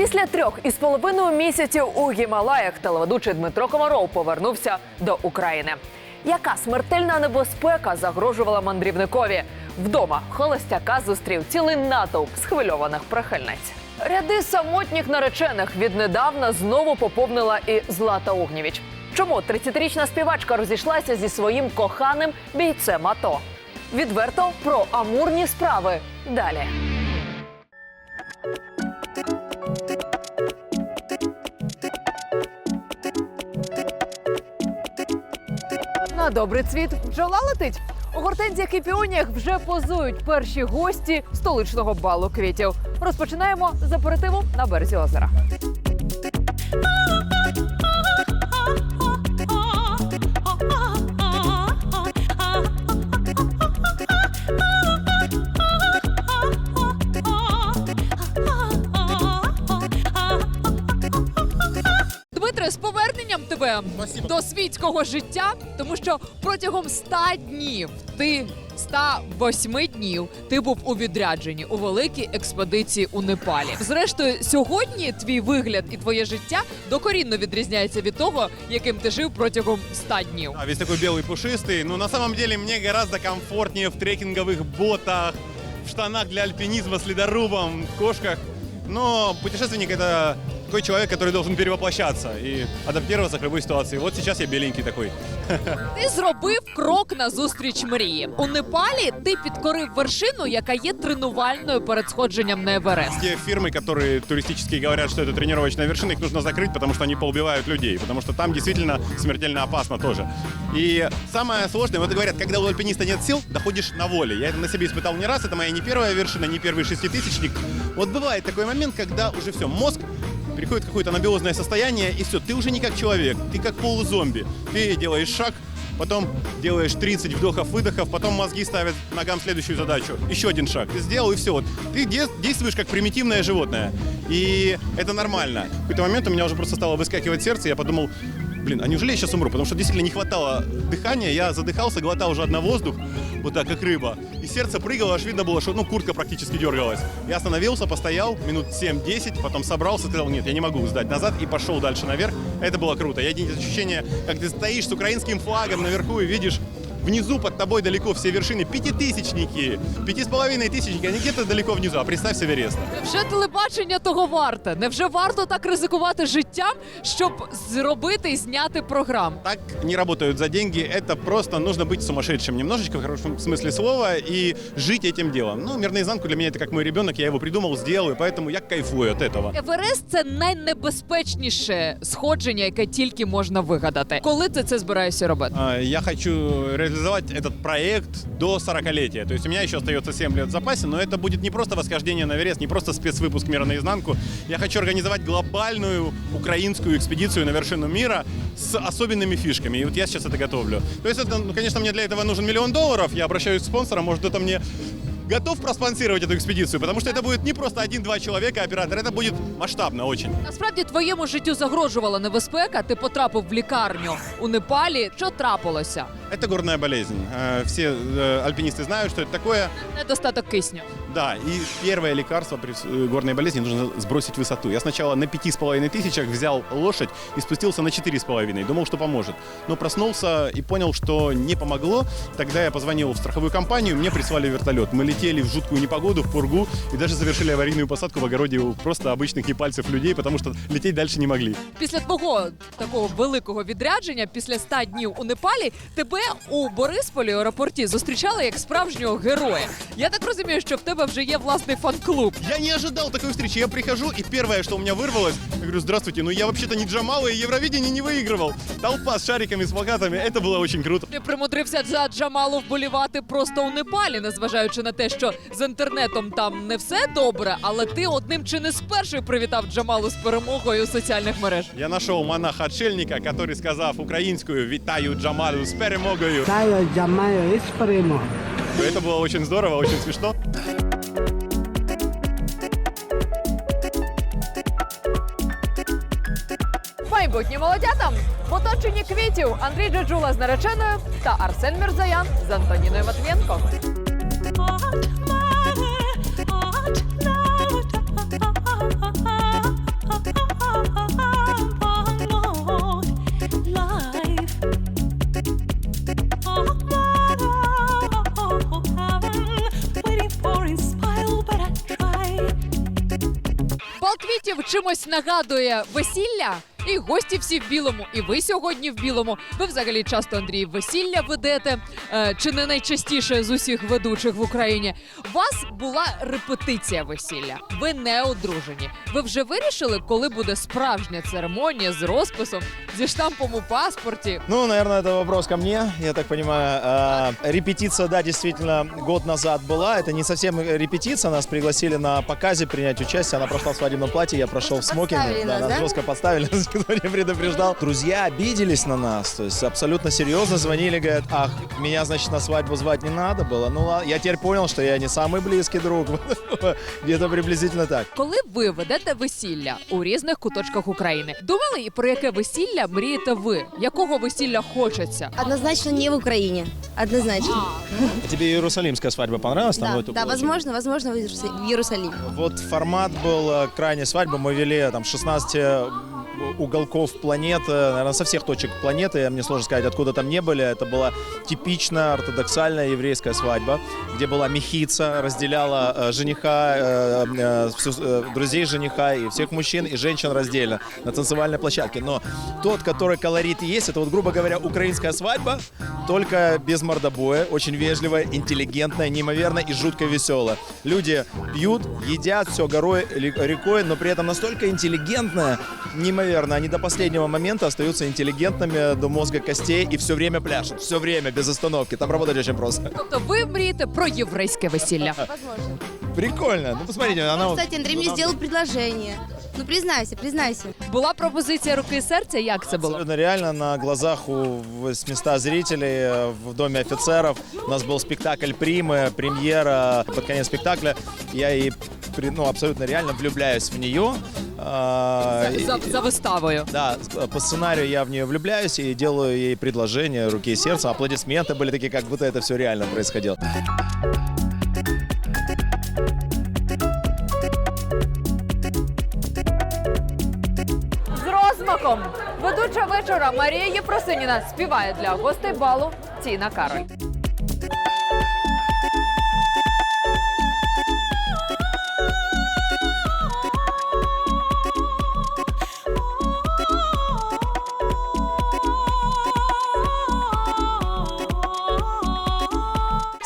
Після трьох із половиною місяців у Гімалаях телеведучий Дмитро Комаров повернувся до України. Яка смертельна небезпека загрожувала мандрівникові? Вдома холостяка зустрів цілий натовп схвильованих прихильниць. Ряди самотніх наречених віднедавна знову поповнила і Злата Огнєвіч. Чому 30-річна співачка розійшлася зі своїм коханим бійцем АТО? Відверто про амурні справи далі. На добрий цвіт бджола летить. У гортензіях і піоніях вже позують перші гості столичного балу квітів. Розпочинаємо з аперитиву на березі озера. поверненням тебе до світського життя, тому що протягом 100 днів ти 108 днів ти був у відрядженні у великій експедиції у Непалі. Зрештою, сьогодні твій вигляд і твоє життя докорінно відрізняється від того, яким ти жив протягом 100 днів. А, весь такой белый пушистый. Но на самом деле мне гораздо комфортнее в трекинговых ботах, в штанах для альпинизма с ледорубом, в кошках. Но путешественник это такой человек, который должен перевоплощаться и адаптироваться к любой ситуации. Вот сейчас я беленький такой. Ти зробив крок назустріч мрії. У Непалі ти підкорив вершину, яка є тренувальною перед сходженням на Еверест. Те фирмы, которые туристические говорят, что это тренировочная вершина, их нужно закрыть, потому что они поубивают людей, потому что там действительно смертельно опасно тоже. И самое сложное, вот говорят, когда у альпиниста нет сил, доходишь на воле. Я это на себе испытал не раз, это моя не первая вершина, не первый шеститысячник. Вот бывает такой момент, когда уже все, мозг переходит в какое-то анабиозное состояние, и все, ты уже не как человек, ты как полузомби. Ты делаешь шаг, потом делаешь 30 вдохов-выдохов, потом мозги ставят ногам следующую задачу. Еще один шаг. Ты сделал, и все. Вот ты де- действуешь как примитивное животное. И это нормально. В какой-то момент у меня уже просто стало выскакивать сердце, я подумал, блин, а неужели я сейчас умру? Потому что действительно не хватало дыхания, я задыхался, глотал уже одна воздух, вот так, как рыба. И сердце прыгало, аж видно было, что ну, куртка практически дергалась. Я остановился, постоял минут 7-10, потом собрался, сказал, нет, я не могу сдать назад, и пошел дальше наверх. Это было круто. Я эти ощущения, как ты стоишь с украинским флагом наверху и видишь Внизу под тобой далеко все вершины пятитысячники, пяти с половиной тысячники, они где-то далеко внизу, а представь себе Эверест. Невже телебачення того варте? Невже варто так ризикувати життям, щоб зробити і зняти програм? Так не работают за деньги, это просто нужно быть сумасшедшим немножечко, в хорошем смысле слова, и жить этим делом. Ну, мир наизнанку для меня это как мой ребенок, я его придумал, сделал, и поэтому я кайфую от этого. Еверест це найнебезпечніше сходження, яке тільки можна вигадати. Коли ти це збираєшся робити? А, Я хочу реализовать этот проект до 40-летия. То есть у меня еще остается 7 лет в запасе, но это будет не просто восхождение на Эверест, не просто спецвыпуск «Мира наизнанку». Я хочу организовать глобальную украинскую экспедицию на вершину мира с особенными фишками. И вот я сейчас это готовлю. То есть, это, ну, конечно, мне для этого нужен миллион долларов. Я обращаюсь к спонсорам, может, кто-то мне готов проспонсировать эту экспедицию, потому что это будет не просто один-два человека, оператор, это будет масштабно очень. Насправді твоєму життю загрожувала небезпека. Ти потрапив в лікарню у Непалі. Що трапилося? Это горная болезнь. Э, Все э, альпинисты знают, что это такое. Недостаток кисню. Да, и первое лекарство при э, горной болезни нужно сбросить высоту. Я сначала на пяти с половиной тысячах взял лошадь и спустился на четыре с половиной. Думал, что поможет. Но проснулся и понял, что не помогло. Тогда я позвонил в страховую компанию, мне прислали вертолет. Мы летели в жуткую непогоду, в пургу и даже совершили аварийную посадку в огороде у просто обычных не пальцев людей, потому что лететь дальше не могли. Після твого такого великого відрядження, після 100 днів у Непалі, тебе у Борисполі аеропорті зустрічали як справжнього героя. Я так розумію, що в тебе вже є власний фан-клуб. Я не ожидал такой встречи. Я прихожу, и первое, что у меня вырвалось, я говорю, здравствуйте, ну я вообще-то не Джамал, и Евровидение не выигрывал. Толпа с шариками, с плакатами, это было очень круто. Ти примудрився за Джамалу вболівати просто у Непалі, незважаючи на те, що з інтернетом там не все добре, але ти одним чи не з перших привітав Джамалу з перемогою у соціальних мереж. Я нашел монаха-отшельника, который, сказав українською «Вітаю Джамалу з перемогою», я Джамаю із перемоги. это было очень здорово, очень смешно. Майбутні молодятам в оточенні квітів Андрій Джаджула з нареченою та Арсен Мірзаян з Антоніною Матвієнко. Бал квітів чимось нагадує весілля І гості всі в білому, і ви сьогодні в білому. Ви взагалі часто Андрій весілля ведете, е, чи не найчастіше з усіх ведучих в Україні. У вас була репетиція весілля. Ви не одружені. Ви вже вирішили, коли буде справжня церемонія з розписом, зі штампом у паспорті. Ну, наверное, это вопрос ко мне, я так понимаю. А, репетиция, да, действительно, год назад была. Это не совсем репетиция, нас пригласили на показе принять участие. Она прошла в свадебном платье, я прошел в смокинге. подставили Да, нас, нас да? жестко подставили, нас никто не предупреждал. Друзья обиделись на нас, то есть абсолютно серьезно звонили, говорят, ах, меня, значит, на свадьбу звать не надо было. Ну, ладно, я теперь понял, что я не самый близкий друг. Где-то приблизительно так. Коли ви ведете весілля у різних куточках України, думали і про яке весілля мрієте ви? Якого весілля хочеться? Однозначно не в Украине. Однозначно. Тебе Иерусалимская свадьба понравилась? Там Да, вот это да, было очень- возможно, возможно, в Иерусали- в Иерусалиме. Вот формат был э, крайней свадьбы. Мы вели там 16 э, уголков планеты, наверное, со всех точек планеты. Мне сложно сказать, откуда там не были. Это была типичная ортодоксальная еврейская свадьба, где была мехица, разделяла э, жениха, э, э, друзей жениха и всех мужчин и женщин раздельно на танцевальной площадке. Но тот, который колорит есть, это вот, грубо говоря, украинская свадьба, только без мордобоя, очень вежливая, интеллигентная, неимоверно и жутко веселая. Люди пьют, едят, все горой, рекой, но при этом настолько интеллигентная, неимоверно. Они до последнего момента остаются интеллигентными до мозга костей и все время пляшут, все время, без остановки. Там работать очень просто. Тобто ви мрієте про єврейське весілля. Возможно. Прикольно. Ну, посмотрите, она... вот- Кстати, Андрей мне сделал предложение. Ну, признайся, признайся. Була пропозиція руки і серця. Як це було? Абсолютно реально на глазах у 800 зрителей в Доме офицеров. У нас был спектакль «Примы», премьера под конец спектакля. Я и при- ну, абсолютно реально влюбляюсь в нее. А, и- За, за виставою. Да, по сценарию я в нее влюбляюсь и делаю ей предложение руки и сердца. Аплодисменты были такие, как будто это все реально происходило. Вечора Марія Єфросиніна співає для гостей балу Тіна Кароль.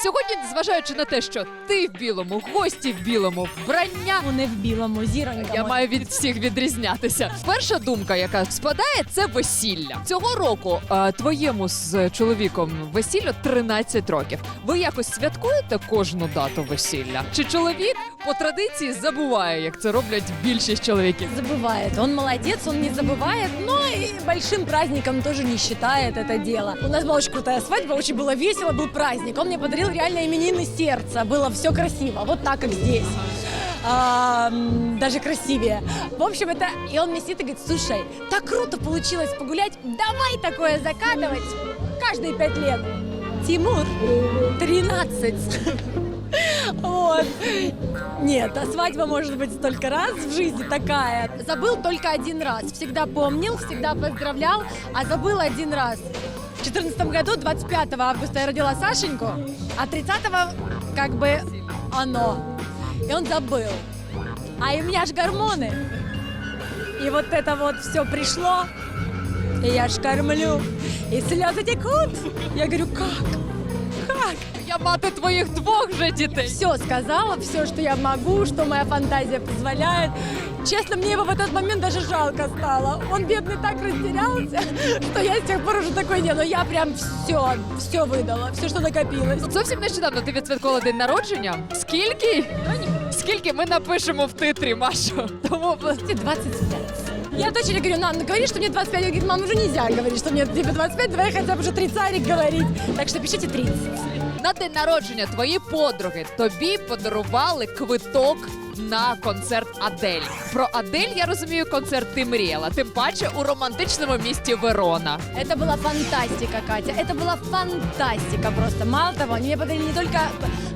Сьогодні, незважаючи на те, що ти в білому, гості в білому, вбрання. не в білому, зіронька. Я маю від всіх відрізнятися. Перша думка, яка спадає, це весілля. Цього року е, твоєму з чоловіком весіллю 13 років. Ви якось святкуєте кожну дату весілля? Чи чоловік по традиції забуває, як це роблять більшість чоловіків? забывает. Он молодец, он не забывает, но и большим праздником тоже не считает это дело. У нас была очень крутая свадьба, очень было весело, был праздник. Он мне подарил реально именины сердца. Было все красиво, вот так, как здесь. А, даже красивее. В общем, это... И он мне сидит и говорит, слушай, так круто получилось погулять, давай такое закатывать каждые пять лет. Тимур, 13. Вот. Нет, а свадьба может быть столько раз в жизни такая. Забыл только один раз. Всегда помнил, всегда поздравлял, а забыл один раз. В 2014 году, 25 августа, я родила Сашеньку, а 30-го как бы оно. И он забыл. А и у меня ж гормоны. И вот это вот все пришло, и я ж кормлю, и слезы текут. Я говорю, как? Как? Я мати твоїх двох же дітей. все сказала, все, что я могу, что моя фантазия позволяет. Честно, мне его в этот момент даже жалко стало. Он, бедный, так растерялся, что я с тех пор уже такой не. Но я прям все, все выдала, все, что накопилось. Зовсім нещодавно ти відсвяткувала день народження. Скільки? Скільки ми напишемо в титрі, Маша? Тому 25. Я дочери говорю, Нам, ну говори, что мне 25. Я говорю, мам, уже нельзя говорить, что мне тебе 25, давай хотя бы уже тридцатик говорить. Так что пишите 30. на день народження твої подруги тобі подарували квиток на концерт Адель. Про Адель я розумію, концерт ти мріяла. Тим паче у романтичному місті Верона. Это была фантастика, Катя. Это была фантастика просто. Мало того, они мне подарили не только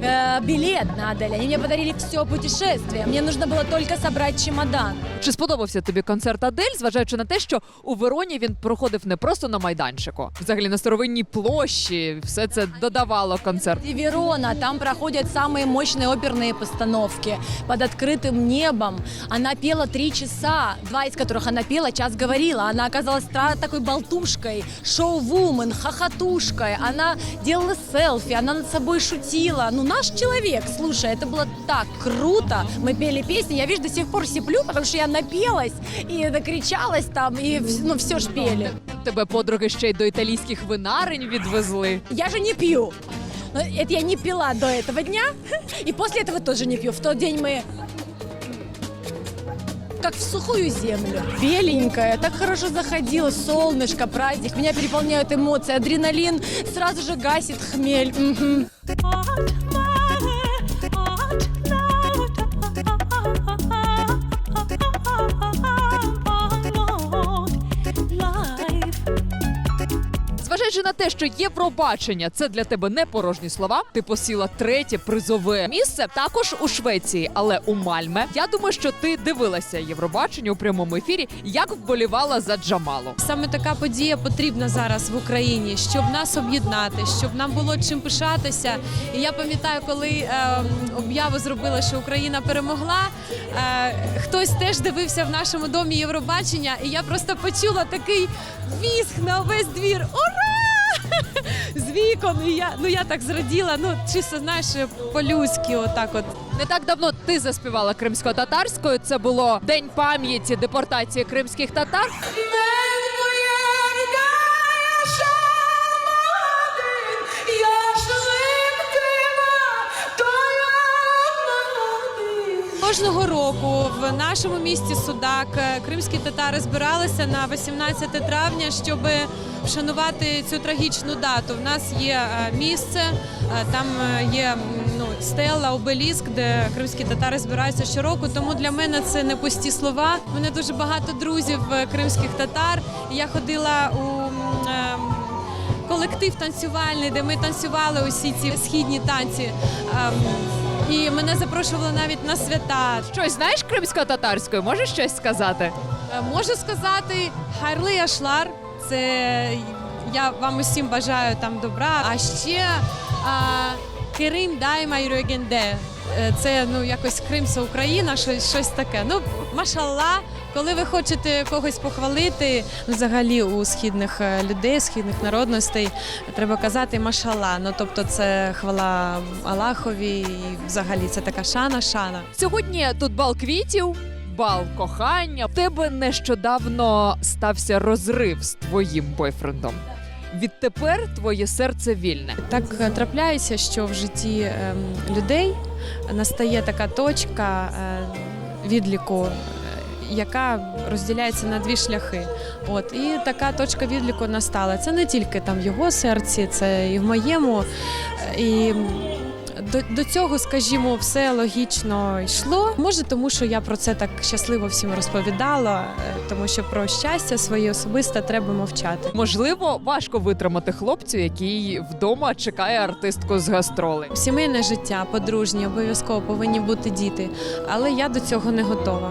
э, билет на Адель. Они мне подарили все путешествие. Мне нужно было только собрать чемодан. Чи сподобався тобі концерт Адель, зважаючи на те, що у Вероні він проходив не просто на майданчику, взагалі на старовинній площі, все це додавало концерт. И Верона, там проходят самые мощные оперные постановки под открытым небом. Она пела три часа, два из которых она пела, час говорила. Она оказалась тра- такой болтушкой, шоу-вумен, хохотушкой. Она делала селфи, она над собой шутила. Ну, наш человек, слушай, это было так круто. Мы пели песни, я, видишь, до сих пор сиплю, потому что я напелась и накричалась там, и вс- ну, все ж пели. Тебе подруги ще й до італійських винарень відвезли. Я же не пью. Но Это я не пила до этого дня. И после этого тоже не пью. В тот день мы как в сухую землю. Беленькая, так хорошо заходила, солнышко, праздник. Меня переполняют эмоции, адреналин сразу же гасит хмель. Мгм. Зважаючи на те, що Євробачення це для тебе не порожні слова. Ти посіла третє призове місце також у Швеції, але у Мальме. Я думаю, що ти дивилася Євробачення у прямому ефірі, як вболівала за Джамалу. Саме така подія потрібна зараз в Україні, щоб нас об'єднати, щоб нам було чим пишатися. І я пам'ятаю, коли е, об'яву зробили, що Україна перемогла. Е, хтось теж дивився в нашому домі Євробачення, і я просто почула такий віск на весь двір. Ура! З вікон. І я ну я так зраділа. Ну чисто знаєш, по-людськи, отак от. Не так давно ти заспівала кримсько-татарською. Це було День пам'яті депортації кримських татар. Кожного року в нашому місті Судак е, кримські татари збиралися на 18 травня, щоб вшанувати цю трагічну дату. В нас є е, місце, е, там є ну, стела, обеліск, де кримські татари збираються щороку. Тому для мене це не пусті слова. У мене дуже багато друзів кримських татар. Я ходила у е, колектив танцювальний, де ми танцювали усі ці східні танці. І мене запрошували навіть на свята. Щось знаєш кримсько-татарською? Можеш щось сказати? Е, Можу сказати, хайрли яшлар. Це я вам усім бажаю там добра. А ще а, Керим Дайма Юрегенде. Е, Це ну якось Крим це Україна, щось, щось таке. Ну, машалла, коли ви хочете когось похвалити, взагалі у східних е, людей, східних народностей, треба казати машалла. Ну тобто це хвала Аллахові, і взагалі це така шана, шана. Сьогодні тут бал квітів. Бал кохання. В тебе нещодавно стався розрив з твоїм бойфрендом. Відтепер твоє серце вільне. Так е, трапляється, що в житті ем, людей настає така точка е, відліку, е, яка розділяється на дві шляхи. От і така точка відліку настала. Це не тільки там в його серці, це і в моєму. І до, до цього, скажімо, все логічно йшло. Може, тому що я про це так щасливо всім розповідала, е, тому що про щастя своє особисте треба мовчати. Можливо, важко витримати хлопцю, який вдома чекає артистку з гастролей. Сімейне життя, подружнє, обов'язково повинні бути діти, але я до цього не готова.